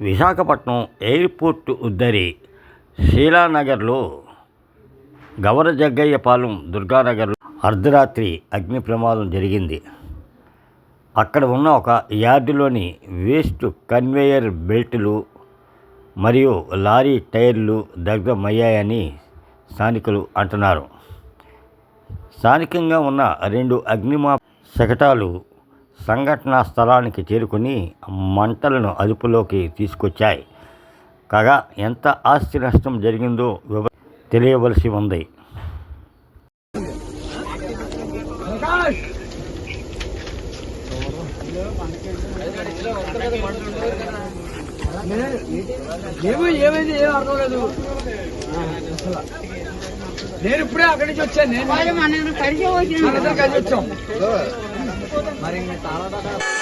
Visakhapatnam airport ఉద్దరి శీలానగర్లో గవర జగ్గయ్యపాలెం దుర్గానగర్లో అర్ధరాత్రి అగ్ని ప్రమాదం జరిగింది. అక్కడ ఉన్న ఒక యార్డులోని వేస్ట్ కన్వేయర్ బెల్టులు మరియు లారీ టైర్లు దగ్ధమయ్యాయని స్థానికులు అంటున్నారు. స్థానికంగా ఉన్న రెండు అగ్నిమా శకటాలు సంఘటనా స్థలానికి చేరుకుని మంటలను అదుపులోకి తీసుకొచ్చాయి. కాగా ఎంత ఆస్తి నష్టం జరిగిందో వివ తెలియవలసి ఉంది. ఏమో ఏమైంది? ఏం అర్థం లేదు. నేను ఇప్పుడే అక్కడి నుంచి వచ్చాను. నేను కలిసి వచ్చిన మనందరం కలిసి వచ్చాం మరి